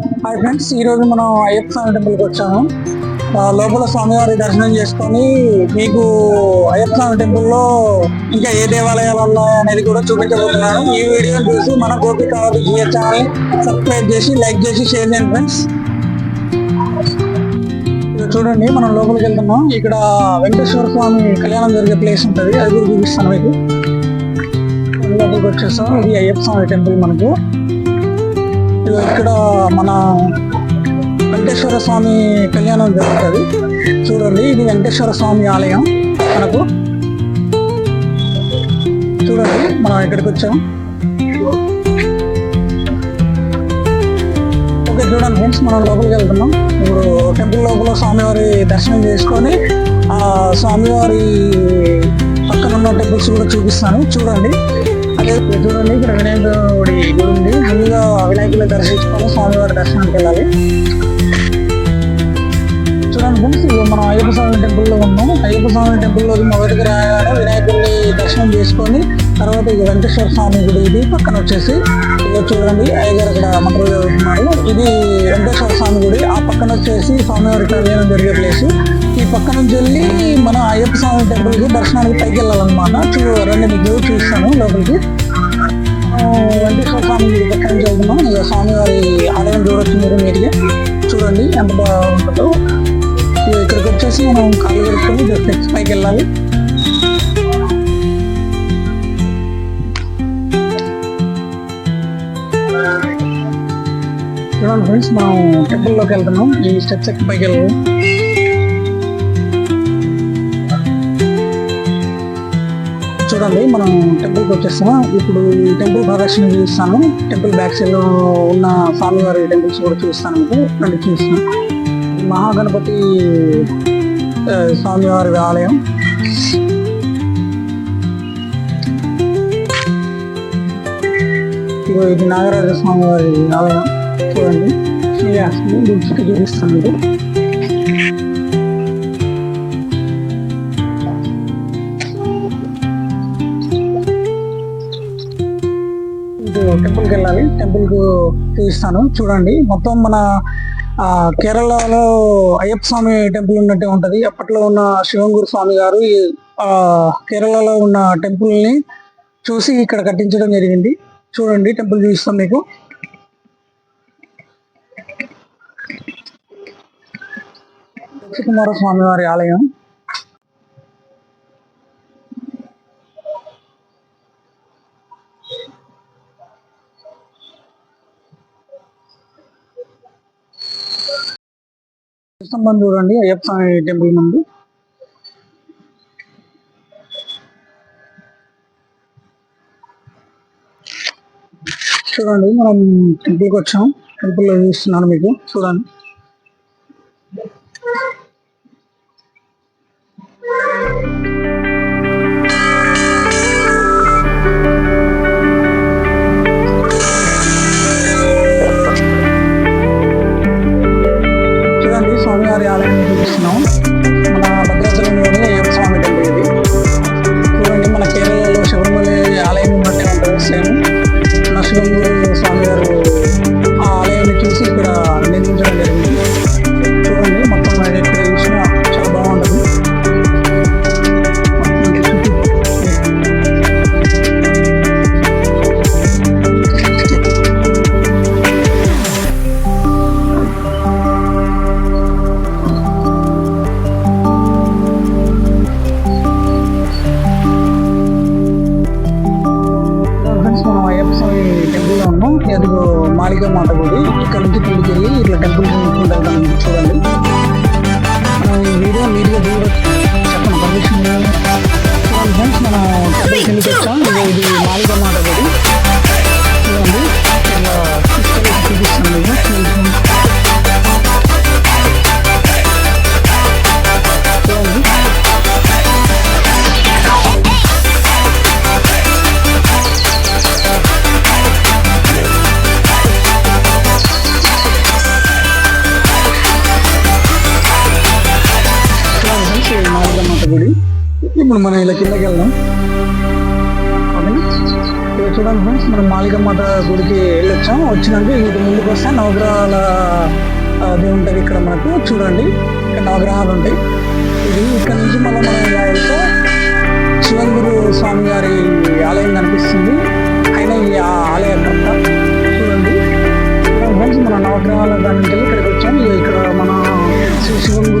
Hi friends ఈరోజు మనం అయ్యప్ప స్వామి టెంపుల్కి వచ్చాము. లోపల స్వామివారి దర్శనం చేసుకొని మీకు అయ్యప్ప స్వామి టెంపుల్లో ఇంకా ఏ దేవాలయాలు ఉన్నాయి అనేది కూడా చూపించబోతున్నాను. ఈ వీడియో చూసి మన గోపి కావాలి జియర్ ఛానల్ సబ్స్క్రైబ్ చేసి లైక్ చేసి షేర్ చేయండి ఫ్రెండ్స్. చూడండి మనం లోపలికి వెళ్తున్నాం. ఇక్కడ వెంకటేశ్వర స్వామి కళ్యాణం జరిగే ప్లేస్ ఉంటుంది. అది కూడా చూపిస్తాను మీకు. లోపలికి వచ్చేస్తాం ఇది అయ్యప్ప స్వామి టెంపుల్ మనకు. ఇదిగో ఇక్కడ మన వెంకటేశ్వర స్వామి కళ్యాణం జరుగుతుంది. చూడండి ఇది వెంకటేశ్వర స్వామి ఆలయం మనకు. చూడండి మనం ఇక్కడికి వచ్చాం. ఓకే చూడండి ఫ్రెండ్స్ మనం లోపలికి వెళ్తున్నాం. ఇప్పుడు టెంపుల్ లోపల స్వామివారి దర్శనం చేసుకొని ఆ స్వామివారి పక్కన ఉన్న టెంపుల్స్ కూడా చూపిస్తాను. చూడండి. చూడండి ఇక్కడ వినాయకుడి గుడి ఉంది ముందుగా వినాయకులు దర్శించుకొని స్వామివారి దర్శనానికి వెళ్ళాలి చూడండి ఫ్రెండ్స్ మనం అయ్యప్ప స్వామి టెంపుల్లో ఉన్నాం అయ్యప్ప స్వామి టెంపుల్లో మొదటికి రాగానే వినాయకుడిని దర్శనం చేసుకొని తర్వాత ఇక వెంకటేశ్వర స్వామి గుడి ఇది పక్కన వచ్చేసి ఇక్కడ చూడండి అయ్యగారు ఇక్కడ మంత్రులు చదువుతున్నాడు ఇది వెంకటేశ్వర స్వామి గుడి ఆ పక్కన వచ్చేసి స్వామివారి కళ్యాణం జరిగే ప్లేస్ ఈ పక్క నుంచి వెళ్ళి మన అయ్యప్ప స్వామి టెంపుల్కి దర్శనానికి పైకి వెళ్ళాలన్నమాట చూ రెండు మీకు చూస్తాను లోపలికి వెంకటేశ్వర స్వామి గుడి పక్కన నుంచి ఇక స్వామివారి ఆలయం చూడొచ్చు మీరు మీరుగా చూడండి ఎంత బాగుంటుందో. ఇక్కడికి వచ్చేసి మనం కాళ్ళు కడుక్కొని జస్ట్ స్టెప్స్ పైకి వెళ్ళాలి. చూడండి ఫ్రెండ్స్ మనం టెంపుల్లోకి వెళ్తున్నాం. ఈ స్టెప్స్ ఎక్కి పైకి వెళ్ళాలి. చూడండి మనం టెంపుల్కి వచ్చేస్తాం ఇప్పుడు ఈ టెంపుల్ ప్రదర్శన చూపిస్తాను టెంపుల్ బ్యాక్ సైడ్లో ఉన్న స్వామివారి టెంపుల్స్ కూడా చూస్తాను మీకు. రెండు చూపిస్తాను మహాగణపతి స్వామివారి ఆలయం. ఇదిగో ఇది నాగరాజ స్వామివారి ఆలయం. చూడండి. శ్రీయాస్ని చూపిస్తాను మీకు. టెంపుల్కి వెళ్ళాలి. టెంపుల్కు చూపిస్తాను చూడండి. మొత్తం మన కేరళలో అయ్యప్ప స్వామి టెంపుల్ ఉన్నట్టే ఉంటది. అప్పట్లో ఉన్న శివంగురు స్వామి గారు ఈ ఆ, కేరళలో ఉన్న టెంపుల్ని చూసి ఇక్కడ కట్టించడం జరిగింది. చూడండి. టెంపుల్ చూపిస్తాం మీకు. కుమార స్వామి వారి ఆలయం. స్తంభం చూడండి అయ్యప్ప స్వామి టెంపుల్ ముందు. చూడండి మనం టెంపుల్కి వచ్చాం. టెంపుల్లో చూస్తున్నాను మీకు? చూడండి. ఉన్నాం అదిగో మాలిక మాత గుడి ఇక్కడ నుంచి కిందికి వెళ్ళి ఇట్లా టెంపుల్ చూసుకుంటూ వెళ్తాం చూడండి మనం ఈ వీడియో మీడియా చూడొచ్చు చెప్పండి పర్మిషన్ చూడండి ఫ్రెండ్స్ మనం టెంపుల్ కిందికి వచ్చాం ఇదిగో ఇది మాలిక మాత గుడి. ఇప్పుడు మనం ఇలా కిందకి వెళ్దాం. ఓకేనా చూడండి ఫ్రెండ్స్ మనం మాలికమ్మత గుడికి వెళ్ళొచ్చాం. వచ్చినాక ఇటు ముందుకు వస్తే నవగ్రహాల అది ఉంటుంది ఇక్కడ మనకు. చూడండి ఇక్కడ నవగ్రహాలు ఉంటాయి. ఇది ఇక్కడ నుంచి మళ్ళీ మనం ఇలా వెళ్తే శివంగురు స్వామి గారి ఆలయం కనిపిస్తుంది. ఆయన ఈ ఆలయం అంతా. చూడండి. ఫ్రెండ్స్ మన నవగ్రహాల దాని నుంచి ఇక్కడికి వచ్చాం. ఇక్కడ మన శ్రీ శివంగురు